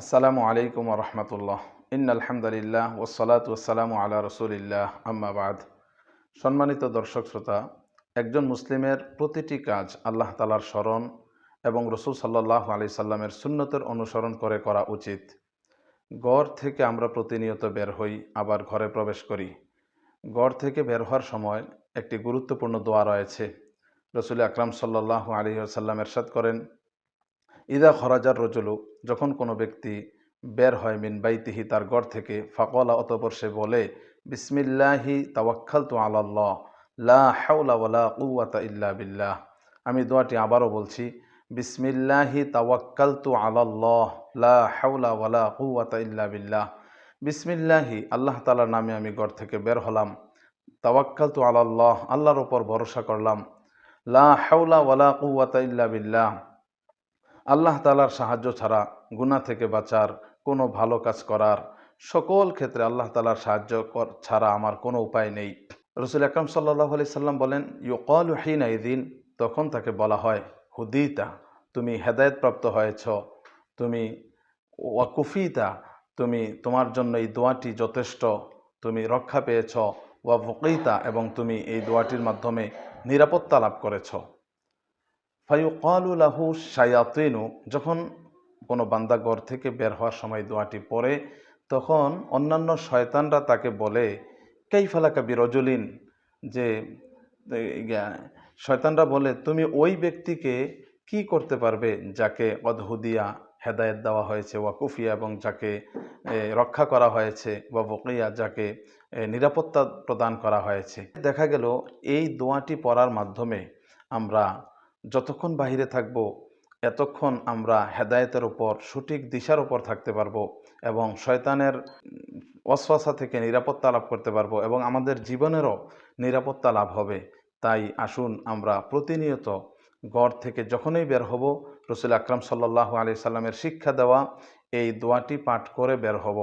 আসসালামু আলাইকুম রহমতুল্লাহ। ইন আলহামদুলিল্লাহ ওসলাত ওসালামু আলা রসুলিল্লাহ আম্মাবাদ সম্মানিত দর্শক শ্রোতা, একজন মুসলিমের প্রতিটি কাজ আল্লাহ তালার স্মরণ এবং রসুল সাল্লাহ আলি সাল্লামের সুন্নতের অনুসরণ করে করা উচিত। গড় থেকে আমরা প্রতিনিয়ত বের হই, আবার ঘরে প্রবেশ করি। গড় থেকে বের হওয়ার সময় একটি গুরুত্বপূর্ণ দোয়া রয়েছে। রসুল আকরাম সাল্লাহ আলী সাল্লাম এরশাদ করেন ইদা খরাজার রজলু, যখন কোনো ব্যক্তি বের হয় মিন বাইতিহি, তার গড় থেকে, ফাকলা, অতপর সে বলে, বিসমিল্লাহি তাওয়াক্কাল তু আল্লাহ লা হাওলা ওয়ালা কুওয়াতা ইল্লা বিল্লাহ। আমি দোয়াটি আবারও বলছি, বিসমিল্লাহি তাওয়াক্কাল তু আল্লাহ লা হাওলা ওয়ালা কুওয়াতা ইল্লা বিল্লাহ। বিসমিল্লাহি, আল্লাহ তালার নামে আমি গড় থেকে বের হলাম। তাওয়াক্কাল তু আল্লাহ আল্লাহর ওপর ভরসা করলাম। লা হাওলা ওয়ালা কুওয়াতা ইল্লা বিল্লাহ। আল্লাহ তালার সাহায্য ছাড়া গুণা থেকে বাঁচার কোনো ভালো কাজ করার সকল ক্ষেত্রে আল্লাহ তালার সাহায্য ছাড়া আমার কোনো উপায় নেই। রসুল আকরম সাল্লাহ আলি সাল্লাম বলেন, ইউকল হিন দিন তখন তাকে বলা হয়, হুদিতা তুমি হেদায়তপ্রাপ্ত হয়েছ তুমি ওয়াকুফিতা তুমি তোমার জন্য এই দোয়াটি যথেষ্ট তুমি রক্ষা পেয়েছ ওয়া ফকিতা এবং তুমি এই দোয়াটির মাধ্যমে নিরাপত্তা লাভ করেছ ফাইকালুলাহু শায়াতিনু, যখন কোনো বান্দা ঘর থেকে বের হওয়ার সময় দোয়াটি পড়ে, তখন অন্যান্য শয়তানরা তাকে বলে কেইফালাকা বিরজলিন? যে শয়তানরা বলে, তুমি ওই ব্যক্তিকে কি করতে পারবে যাকে অদহুদিয়া হেদায়েত দেওয়া হয়েছে, ওয়াকুফিয়া এবং যাকে রক্ষা করা হয়েছে বা বকিয়া যাকে নিরাপত্তা প্রদান করা হয়েছে? দেখা গেল, এই দোয়াটি পড়ার মাধ্যমে আমরা যতক্ষণ বাহিরে থাকব, এতক্ষণ আমরা হেদায়েতের উপর, সঠিক দিশার উপর থাকতে পারব এবং শয়তানের অশ্বাসা থেকে নিরাপত্তা লাভ করতে পারব এবং আমাদের জীবনেরও নিরাপত্তা লাভ হবে। তাই আসুন আমরা প্রতিনিয়ত গড় থেকে যখনই বের হব, রসুল আকরাম সাল্লাহ আলি সাল্লামের শিক্ষা দেওয়া, এই দোয়াটি পাঠ করে বের হব।